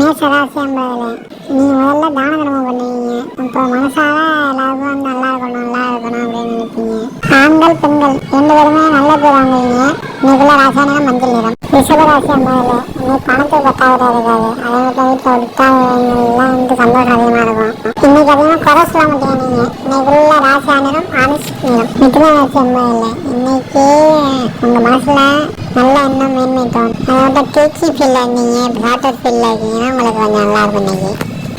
மேசராசி ஐம்பதுல நீ முதல்ல தான தர்மம் பண்ணுவீங்க அப்புறம் மனசார எல்லாருக்கும் நல்லா இருக்கணும் நல்லா இருக்கணும் அப்படின்னு நினைப்பீங்க. ஆண்கள் பெண்கள் ரெண்டு பேருமே நல்ல பேர் வாங்குவீங்க. இன்னைக்குள்ள ராசாயனம் மஞ்சள் நிறம். ரிஷபராசி ஐம்பதுல நீ பணத்துக்கு பத்தாவிட இருக்காது. அதே மட்டும் வீட்டில் விட்டாங்கலாம் வந்து சந்தோஷம் அதிகமாக இருக்கும். இன்னைக்கு அதிகமாக குறை சொல்ல மாட்டீங்க நீங்க இன்னைக்குள்ள ராசாயனம் ஆனிஸ் நிறம். மிதுனராசி ஐம்பதுல இன்னைக்கு உங்க மனசுல நல்லா இன்னும் மேன்மை அதாவது அதை விட்டு டீச்சி ஃபீல்ல இருந்தீங்க டாக்டர் ஃபீல்ல இருக்கீங்கன்னா உங்களுக்கு கொஞ்சம் நல்லா இருக்கும் இன்னைக்கு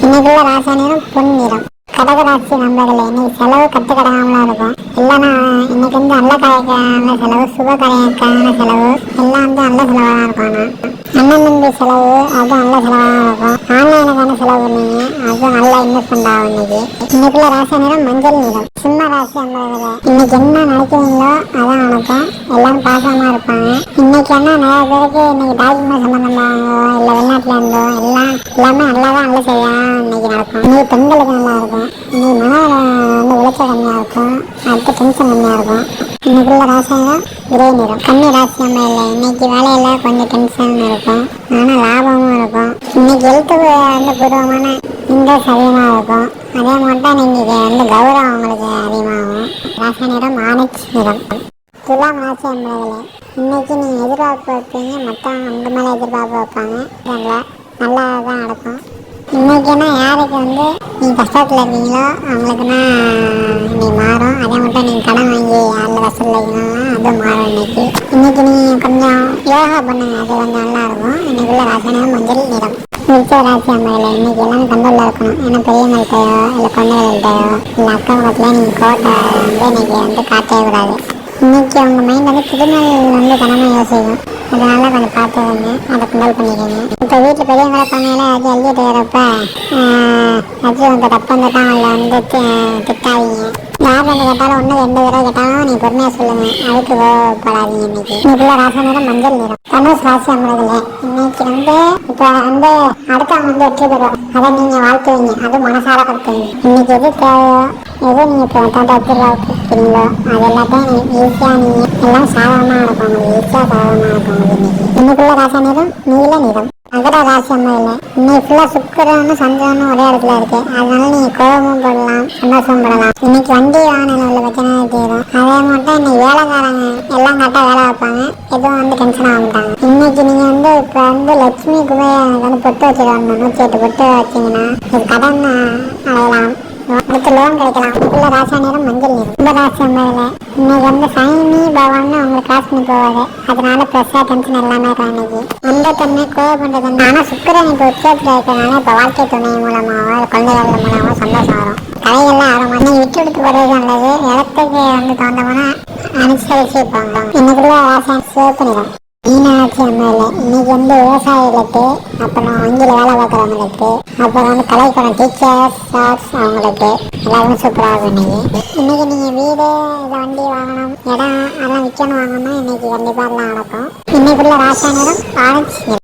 இன்னைக்குள்ள ராசா நிறம் பொன் நிறம் கடகராசி நம்பர்கள் இன்னைக்கு செலவு கட்டு கடகாமலாம் இருக்கும். இல்லைன்னா இன்னைக்கு வந்து நல்ல கடைக்கான செலவு சுப கடைக்கான செலவு எல்லாம் வந்து நல்ல செலவாக இருக்கும் ஆனால் அண்ணன் தம்பி செலவு அது நல்ல செலவாக இருக்கும். ஆன்லைனுக்கான செலவு பண்ணீங்க? அது நல்லா இன்வெஸ்ட்மெண்ட் ஆகும் இன்னைக்கு. இன்னைக்குள்ள ராசி நிறம் மஞ்சள் நிறம் சிம்ம ராசி அன்பர்களே இன்னைக்கு என்ன நினைக்கிறீங்களோ அதான் நடக்கும் எல்லாம் பாசமாக இருப்பாங்க. இன்னைக்கு என்ன நிறைய பேருக்கு இன்னைக்கு டாக்குமெண்ட் சம்மந்தமாகவோ இல்லை வெளிநாட்டில் இருந்தோ எல்லாம் எல்லாமே நல்லா தான் நல்ல செய்யலாம் இன்னைக்கு நடக்கும். இன்னைக்கு பெண்களுக்கு நல்லா இருக்கும். இன்னைக்கு மன வந்து உழைச்சல் கம்மியாக இருக்கும். அடுத்து டென்ஷன் கம்மியாக இருக்கும். இன்னைக்குள்ள ராசியம் கிரே நிறம் கம்மி ராசியமாக இல்லை இன்னைக்கு வேலையில் கொஞ்சம் டென்ஷன் இருக்கும். ஆனால் லாபமும் இருக்கும். இன்னைக்கு எழுத்துக்கு வந்து பூர்வமான இந்த சரியமாக இருக்கும். அதே மாதிரி தான் இன்னைக்கு வந்து கௌரவம் உங்களுக்கு அதிகமாகும். ராசி நிறம் ஆனிக்ஸ் நிறம். துலாம் ராசி என்பதில் இன்னைக்கு நீங்கள் எதிர்பார்ப்பு வைப்பீங்க மற்றவங்க உங்கள் மேலே எதிர்பார்ப்பு வைப்பாங்க. நல்லா நல்லா தான் நடக்கும் இன்னைக்குன்னா யாருக்கு வந்து நீங்கள் கஷ்டத்தில் இருக்கீங்களோ அவங்களுக்குன்னா நீ மாறும். அதே மட்டும் நீங்கள் கடன் வாங்கி யாரில் வசூல் வைக்கணும்னா அதுவும் மாறும் இன்னைக்கு. இன்னைக்கு நீங்கள் கொஞ்சம் யோகா பண்ணுங்க அது கொஞ்சம் நல்லா இருக்கும் இன்னைக்குள்ள ராசனம் மஞ்சள் நிறம். மிச்ச ராசி அம்மையில் இன்னைக்கு எல்லாமே கண்ட்ரோலில் இருக்கணும். ஏன்னா பெரியவங்கள்ட்டையோ இல்லை குழந்தைகள்கிட்டயோ இல்லை அக்கா பக்கத்தில் நீங்கள் கோட்டை வந்து இன்னைக்கு வந்து காட்டவே கூடாது. இன்னைக்கு அவங்க மைண்ட் வந்து புதுநாள் வந்து கனமாக யோசிக்கும். அதனால கொஞ்சம் பார்த்து வந்து அதை கண்ட்ரோல் பண்ணிக்கோங்க. இப்போ வீட்டில் பெரியவங்களை பண்ணையில அது எழுதிட்டு வரப்ப அது அந்த தப்பு வந்துட்டான் அதில் வந்து திட்டாதீங்க. யார் வந்து கேட்டாலும் ஒன்று ரெண்டு தடவை கேட்டாலும் நீ பொறுமையாக சொல்லுங்க. அதுக்கு கோவப்படாதீங்க இன்னைக்கு. இன்னைக்குள்ள ராசி நேரம் மஞ்சள் நேரம் தனுஷ் ராசி அமரதுல இன்னைக்கு வந்து இப்போ வந்து அடுத்தவங்க வந்து வெற்றி பெறுவோம் அதை நீங்கள் வாழ்த்துவீங்க அது மனசார கற்றுவீங்க இன்னைக்கு எது தேவையோ எது நீங்கள் இப்போ தாத்தா இருக்கீங்களோ அது எல்லாத்தையும் நீங்கள் ஈஸியாக நீங்கள் எல்லாம் சாதகமாக இருக்கும் உங்களுக்கு ஈஸியாக சாதகமாக இருக்கும் உங்களுக்கு இன்னைக்குள்ள ராசா நிறம் நீல நிறம் மகர ராசி இல்லை இன்னைக்கு ஃபுல்லாக சுக்கரன்னு சந்திரனும் ஒரே இடத்துல இருக்கு அதனால நீங்கள் கோபமும் படலாம் சந்தோஷம் படலாம் இன்னைக்கு வண்டி வாகனம் உள்ள பிரச்சனை தீரும் அதே மட்டும் இன்னைக்கு வேலைக்காரங்க எல்லாம் கரெக்டாக வேலை வைப்பாங்க எதுவும் வந்து டென்ஷன் ஆக மாட்டாங்க இன்னைக்கு நீங்கள் வந்து இப்போ வந்து லட்சுமி குபேரனுக்கு வந்து பொட்டு வச்சுருவாங்க நூற்றி எட்டு பொட்டு வச்சிங்கன்னா இது கடன் அடையலாம் அடுத்து லோன் கிடைக்கலாம். இதுக்குள்ள ராசா நேரம் மஞ்சள் நேரம் இந்த ராசி அம்மாவில் இன்னைக்கு வந்து சைனி பவான்னு அவங்களுக்கு காசு பண்ணி போவாரு. அதனால ப்ரெஸ்ஸாக டென்ஷன் எல்லாமே இருக்கும் அன்னைக்கு எந்த தன்மை கோவப்படுறது தன்மை ஆனால் சுக்கரன் இப்போ உச்சத்தில் இருக்கிறனால இப்போ வாழ்க்கை துணை மூலமாகவோ குழந்தைகள் மூலமாகவோ சந்தோஷம் வரும். கலைகள்லாம் ஆரம்பம் இன்னைக்கு விட்டு விட்டு போகிறது நல்லது. இடத்துக்கு வந்து தோண்டமான அனுசரிச்சு போங்க இன்னைக்குள்ள ராசா சிவப்பு நிறம். மீனாட்சி அம்மாவில் இன்னைக்கு வந்து விவசாயிகளுக்கு அப்புறம் வங்கியில் வேலை பார்க்குறவங்களுக்கு அப்புறம் வந்து கலைக்கூடம் டீச்சர்ஸ் ஸ்டாஃப்ஸ் அவங்களுக்கு எல்லாருமே சூப்பராக இருக்கும் இன்னைக்கு. இன்னைக்கு நீங்கள் வீடு இல்லை வண்டி வாங்கணும் இடம் அதெல்லாம் விற்கணும் வாங்கணும்னா இன்னைக்கு கண்டிப்பாக எல்லாம் நடக்கும். இன்னைக்குள்ள ராசாயனம் ஆரஞ்சு